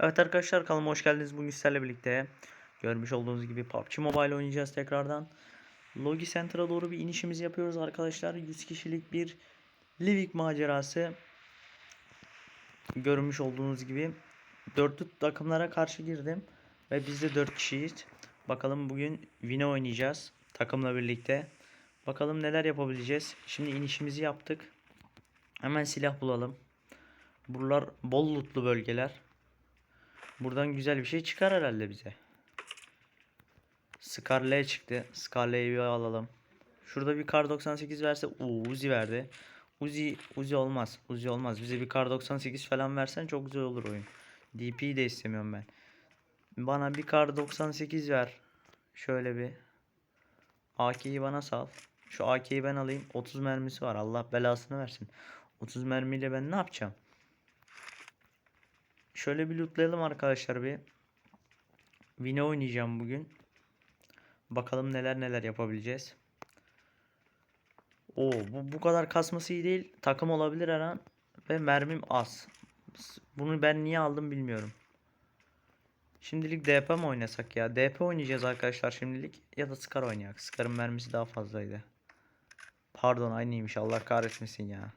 Evet arkadaşlar kanalıma hoş geldiniz. Bugün sizlerle birlikte görmüş olduğunuz gibi PUBG Mobile oynayacağız tekrardan. Logi Center'a doğru bir inişimizi yapıyoruz arkadaşlar. 100 kişilik bir Livik macerası. Görmüş olduğunuz gibi dörtlü takımlara karşı girdim ve biz de 4 kişiyiz. Bakalım bugün Vine oynayacağız takımla birlikte. Bakalım neler yapabileceğiz. Şimdi inişimizi yaptık. Hemen silah bulalım. Buralar bol lootlu bölgeler. Buradan güzel bir şey çıkar herhalde bize. Scarlet çıktı. Scarlet'i bir alalım. Şurada bir kar 98 verse Oo, Uzi verdi. Uzi Uzi olmaz. Uzi olmaz. Bize bir kar 98 falan versen çok güzel olur oyun. DP'yi de istemiyorum ben. Bana bir kar 98 ver. Şöyle bir. AK'yi bana sal. Şu AK'yi ben alayım. 30 mermisi var. Allah belasını versin. 30 mermiyle ben ne yapacağım? Şöyle bir lootlayalım arkadaşlar bir. Vine oynayacağım bugün. Bakalım neler neler yapabileceğiz. Oo bu bu kadar kasması iyi değil. Takım olabilir her an. Ve mermim az. Bunu ben niye aldım bilmiyorum. Şimdilik DP mi oynasak ya? DP oynayacağız arkadaşlar şimdilik. Ya da Scar oynayak. Scar'ın mermisi daha fazlaydı. Pardon aynıymış Allah kahretmesin ya.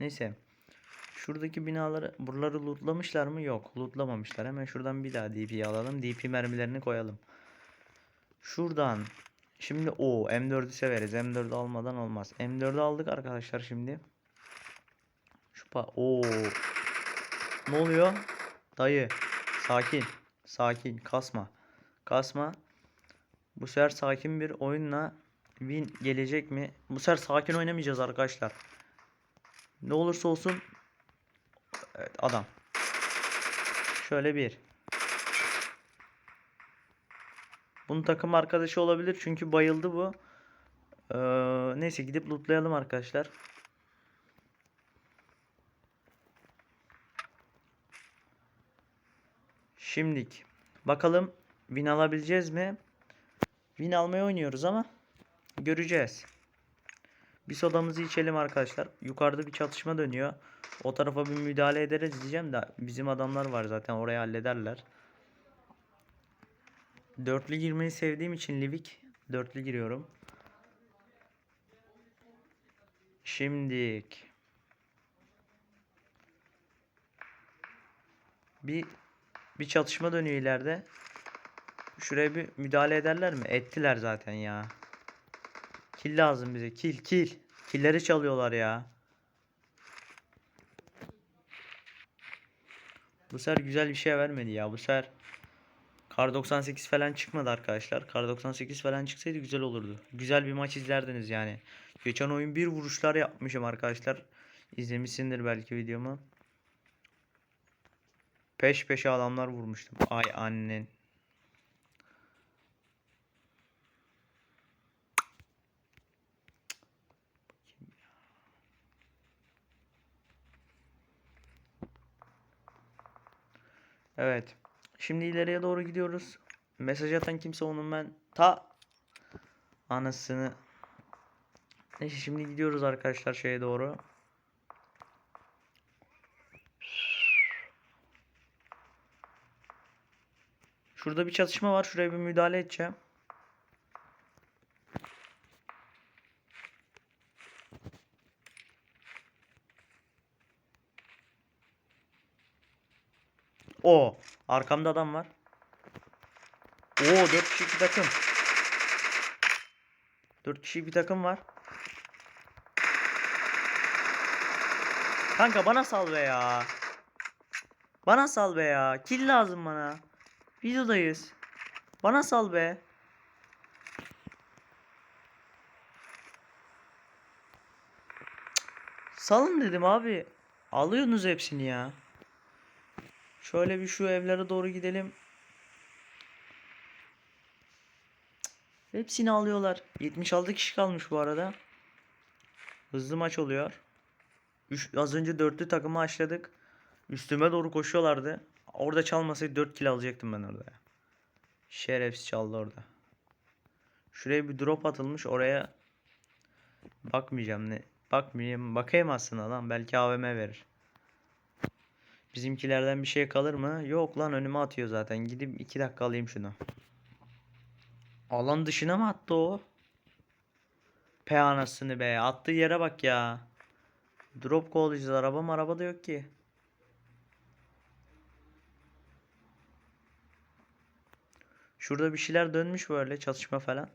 Neyse. Şuradaki binaları buraları lootlamışlar mı? Yok. Lootlamamışlar. Hemen şuradan bir daha DP'yi alalım. DP mermilerini koyalım. Şuradan. Şimdi o M4'ü severiz. M4'ü almadan olmaz. M4'ü aldık arkadaşlar şimdi. Şu pa o Ne oluyor? Dayı. Sakin. Sakin. Kasma. Kasma. Bu sefer sakin bir oyunla win gelecek mi? Bu sefer sakin oynamayacağız arkadaşlar. Ne olursa olsun adam. Şöyle bir. Bunun takım arkadaşı olabilir çünkü bayıldı bu. Ee, neyse gidip lootlayalım arkadaşlar. Şimdik. Bakalım win alabileceğiz mi? Win almayı oynuyoruz ama göreceğiz. Bir sodamızı içelim arkadaşlar. Yukarıda bir çatışma dönüyor. O tarafa bir müdahale ederiz diyeceğim de bizim adamlar var zaten orayı hallederler. Dörtlü girmeyi sevdiğim için Livik dörtlü giriyorum. Şimdik. Bir bir çatışma dönüyor ileride. Şuraya bir müdahale ederler mi? Ettiler zaten ya. Kill lazım bize. Kill kill. Killeri çalıyorlar ya. Bu sefer güzel bir şey vermedi ya. Bu sefer Kar 98 falan çıkmadı arkadaşlar. Kar 98 falan çıksaydı güzel olurdu. Güzel bir maç izlerdiniz yani. Geçen oyun bir vuruşlar yapmışım arkadaşlar. İzlemişsindir belki videomu. Peş peşe adamlar vurmuştum. Ay annen. Evet. Şimdi ileriye doğru gidiyoruz. Mesaj atan kimse onun ben ta anasını Neyse şimdi gidiyoruz arkadaşlar şeye doğru. Şurada bir çatışma var. Şuraya bir müdahale edeceğim. O arkamda adam var. Oo 4 kişi bir takım. 4 kişi bir takım var. Kanka bana sal be ya. Bana sal be ya. Kill lazım bana. Videodayız. Bana sal be. Salın dedim abi. Alıyorsunuz hepsini ya. Şöyle bir şu evlere doğru gidelim. Hepsini alıyorlar. 76 kişi kalmış bu arada. Hızlı maç oluyor. Üç, az önce dörtlü takımı açladık. Üstüme doğru koşuyorlardı. Orada çalmasaydı 4 kill alacaktım ben orada. Şerefsiz çaldı orada. Şuraya bir drop atılmış. Oraya bakmayacağım ne. Bakmayayım. Bakayım aslında lan. Belki AVM verir. Bizimkilerden bir şey kalır mı? Yok lan önüme atıyor zaten. Gidip 2 dakika alayım şunu. Alan dışına mı attı o? Pe anasını be. Attığı yere bak ya. Drop kovalayacağız. Araba araba da yok ki. Şurada bir şeyler dönmüş böyle çatışma falan.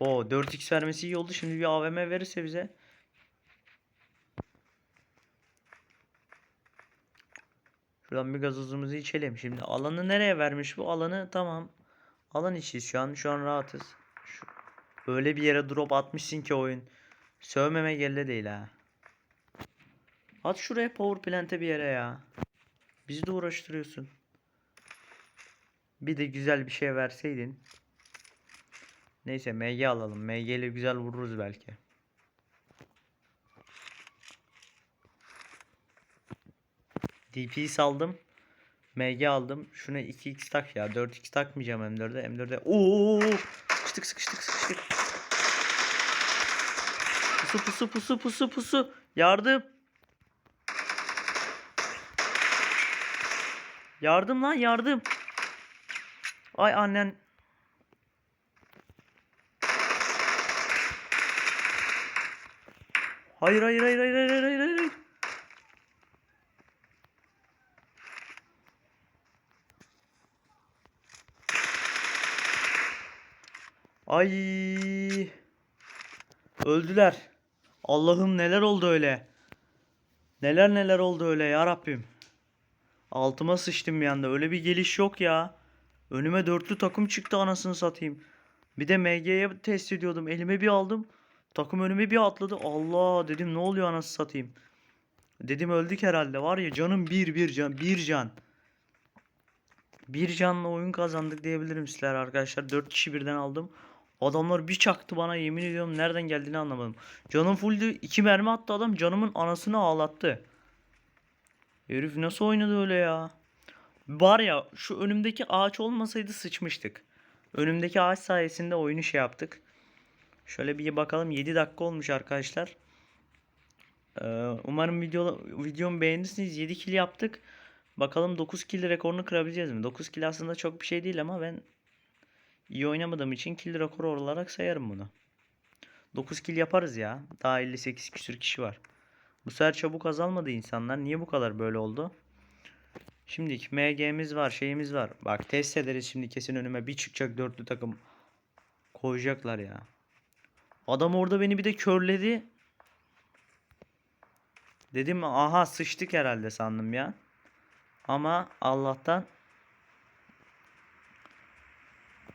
O 4x vermesi iyi oldu. Şimdi bir AVM verirse bize. Şuradan bir gazozumuzu içelim. Şimdi alanı nereye vermiş bu? Alanı tamam. Alan içiyiz şu an. Şu an rahatız. Şu, öyle bir yere drop atmışsın ki oyun. Sövmeme gelle değil ha. At şuraya power plant'e bir yere ya. Bizi de uğraştırıyorsun. Bir de güzel bir şey verseydin. Neyse MG alalım. MG ile güzel vururuz belki. DP'yi saldım. MG aldım. Şuna 2x tak ya. 4x takmayacağım M4'e. M4'e. Oo! Sıkıştık sıkıştık sıkıştık. Pusu pusu pusu pusu pusu. Yardım. Yardım lan yardım. Ay annen. Hayır hayır hayır hayır hayır hayır hayır. Ay. Öldüler. Allah'ım neler oldu öyle. Neler neler oldu öyle ya Rabbim. Altıma sıçtım bir anda. Öyle bir geliş yok ya. Önüme dörtlü takım çıktı anasını satayım. Bir de MG'ye test ediyordum. Elime bir aldım. Takım önüme bir atladı. Allah dedim ne oluyor anasını satayım. Dedim öldük herhalde. Var ya canım bir bir can. Bir can. Bir canla oyun kazandık diyebilirim sizler arkadaşlar. Dört kişi birden aldım. Adamlar bir çaktı bana yemin ediyorum nereden geldiğini anlamadım. Canım fulldü. iki mermi attı adam. Canımın anasını ağlattı. Herif nasıl oynadı öyle ya? Var ya şu önümdeki ağaç olmasaydı sıçmıştık. Önümdeki ağaç sayesinde oyunu şey yaptık. Şöyle bir bakalım 7 dakika olmuş arkadaşlar. Ee, umarım video, videomu beğenirsiniz. 7 kill yaptık. Bakalım 9 kill rekorunu kırabileceğiz mi? 9 kill aslında çok bir şey değil ama ben iyi oynamadığım için kill rekoru olarak sayarım bunu. 9 kill yaparız ya. Daha 58 küsür kişi var. Bu sefer çabuk azalmadı insanlar. Niye bu kadar böyle oldu? Şimdi MG'miz var, şeyimiz var. Bak test ederiz şimdi kesin önüme bir çıkacak dörtlü takım koyacaklar ya. Adam orada beni bir de körledi. Dedim aha sıçtık herhalde sandım ya. Ama Allah'tan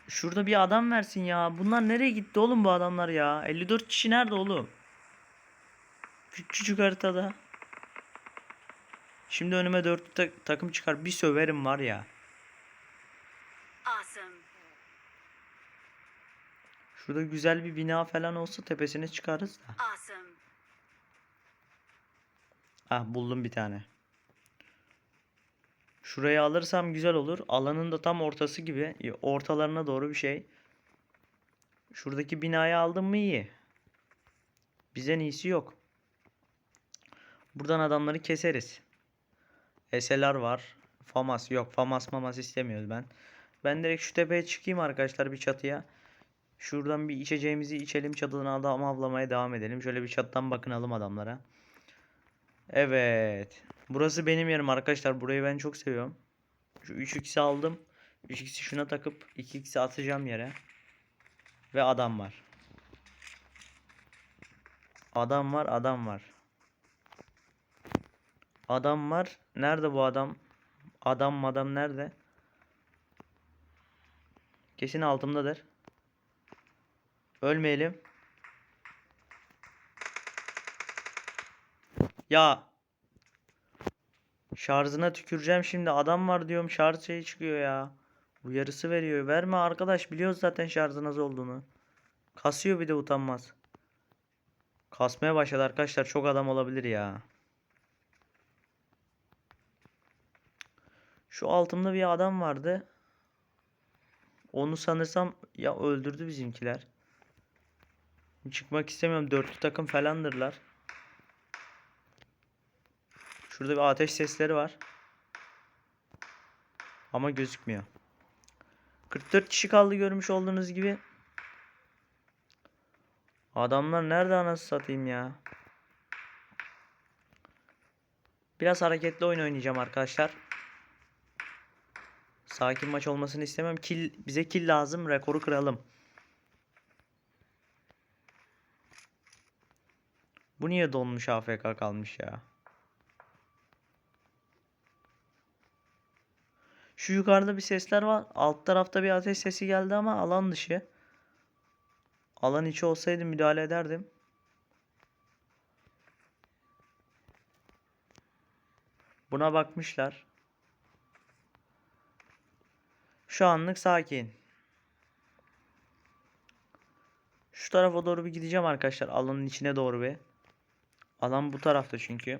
Şurada bir adam versin ya. Bunlar nereye gitti oğlum bu adamlar ya? 54 kişi nerede oğlum? Küçücük haritada. Şimdi önüme 4 ta- takım çıkar. Bir söverim var ya. Awesome. Şurada güzel bir bina falan olsa tepesine çıkarız da. Awesome. Ah buldum bir tane. Şurayı alırsam güzel olur. Alanın da tam ortası gibi. Ortalarına doğru bir şey. Şuradaki binayı aldım mı iyi. Bizden iyisi yok. Buradan adamları keseriz. SLR var. Famas yok. Famas mamas istemiyoruz ben. Ben direkt şu tepeye çıkayım arkadaşlar bir çatıya. Şuradan bir içeceğimizi içelim. Çatıdan adam avlamaya devam edelim. Şöyle bir çattan bakınalım adamlara. Evet. Burası benim yerim arkadaşlar. Burayı ben çok seviyorum. Şu 3x'i aldım. 3x'i şuna takıp 2x'i atacağım yere. Ve adam var. Adam var, adam var. Adam var. Nerede bu adam? Adam adam nerede? Kesin altımdadır. Ölmeyelim. Ya. Şarjına tüküreceğim şimdi. Adam var diyorum şarj şey çıkıyor ya. Uyarısı veriyor. Verme arkadaş biliyoruz zaten şarjın az olduğunu. Kasıyor bir de utanmaz. Kasmaya başladı arkadaşlar. Çok adam olabilir ya. Şu altımda bir adam vardı. Onu sanırsam ya öldürdü bizimkiler. Çıkmak istemiyorum. Dörtlü takım falandırlar. Şurada bir ateş sesleri var. Ama gözükmüyor. 44 kişi kaldı görmüş olduğunuz gibi. Adamlar nerede anasını satayım ya. Biraz hareketli oyun oynayacağım arkadaşlar. Sakin maç olmasını istemem. Kill, bize kill lazım. Rekoru kıralım. Bu niye donmuş AFK kalmış ya? Şu yukarıda bir sesler var. Alt tarafta bir ateş sesi geldi ama alan dışı. Alan içi olsaydı müdahale ederdim. Buna bakmışlar. Şu anlık sakin. Şu tarafa doğru bir gideceğim arkadaşlar. Alanın içine doğru bir. Alan bu tarafta çünkü.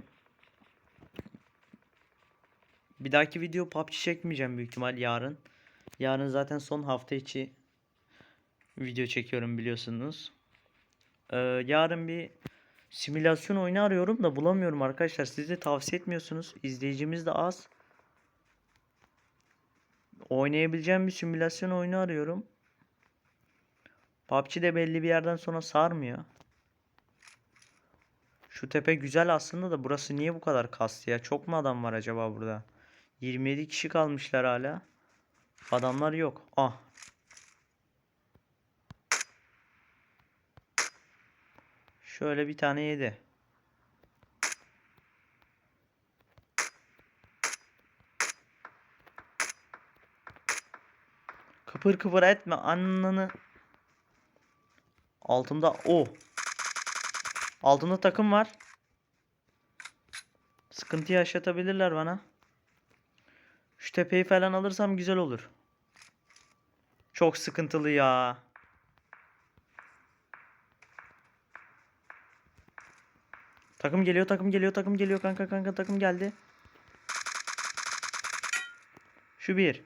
Bir dahaki video PUBG çekmeyeceğim büyük ihtimal yarın. Yarın zaten son hafta içi video çekiyorum biliyorsunuz. Ee, yarın bir simülasyon oyunu arıyorum da bulamıyorum arkadaşlar. Siz de tavsiye etmiyorsunuz. İzleyicimiz de az. Oynayabileceğim bir simülasyon oyunu arıyorum. PUBG de belli bir yerden sonra sarmıyor. Şu tepe güzel aslında da burası niye bu kadar kastı ya? Çok mu adam var acaba burada? 27 kişi kalmışlar hala. Adamlar yok. Ah. Şöyle bir tane yedi. Kıpır kıpır etme ananı. Altımda o. Altımda takım var. Sıkıntı yaşatabilirler bana. Şu tepeyi falan alırsam güzel olur. Çok sıkıntılı ya. Takım geliyor, takım geliyor, takım geliyor kanka kanka takım geldi. Şu bir.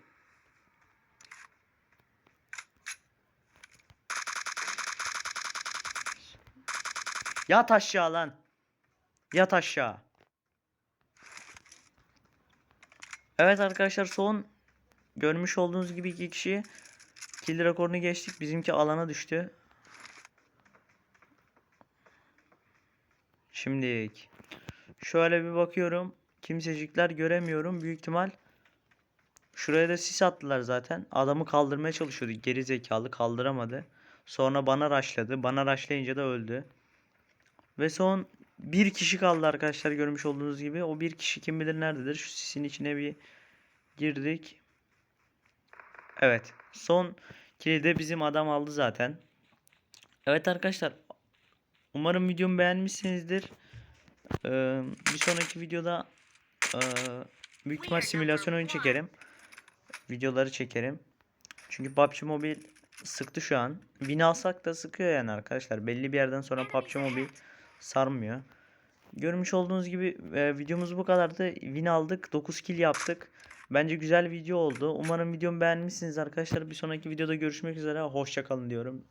Yat aşağı lan. Yat aşağı. Evet arkadaşlar son görmüş olduğunuz gibi iki kişi kill rekorunu geçtik. Bizimki alana düştü. Şimdi şöyle bir bakıyorum. Kimsecikler göremiyorum. Büyük ihtimal şuraya da sis attılar zaten. Adamı kaldırmaya çalışıyordu. Geri zekalı kaldıramadı. Sonra bana raşladı. Bana raşlayınca da öldü. Ve son bir kişi kaldı arkadaşlar görmüş olduğunuz gibi. O bir kişi kim bilir nerededir. Şu sisin içine bir girdik. Evet. Son kili de bizim adam aldı zaten. Evet arkadaşlar. Umarım videomu beğenmişsinizdir. Ee, bir sonraki videoda e, büyük ihtimal simülasyon oyunu çekerim. Videoları çekerim. Çünkü PUBG Mobile sıktı şu an. Win alsak da sıkıyor yani arkadaşlar. Belli bir yerden sonra PUBG Mobile sarmıyor. Görmüş olduğunuz gibi e, videomuz bu kadardı. Win aldık. 9 kill yaptık. Bence güzel video oldu. Umarım videomu beğenmişsiniz arkadaşlar. Bir sonraki videoda görüşmek üzere. Hoşçakalın diyorum.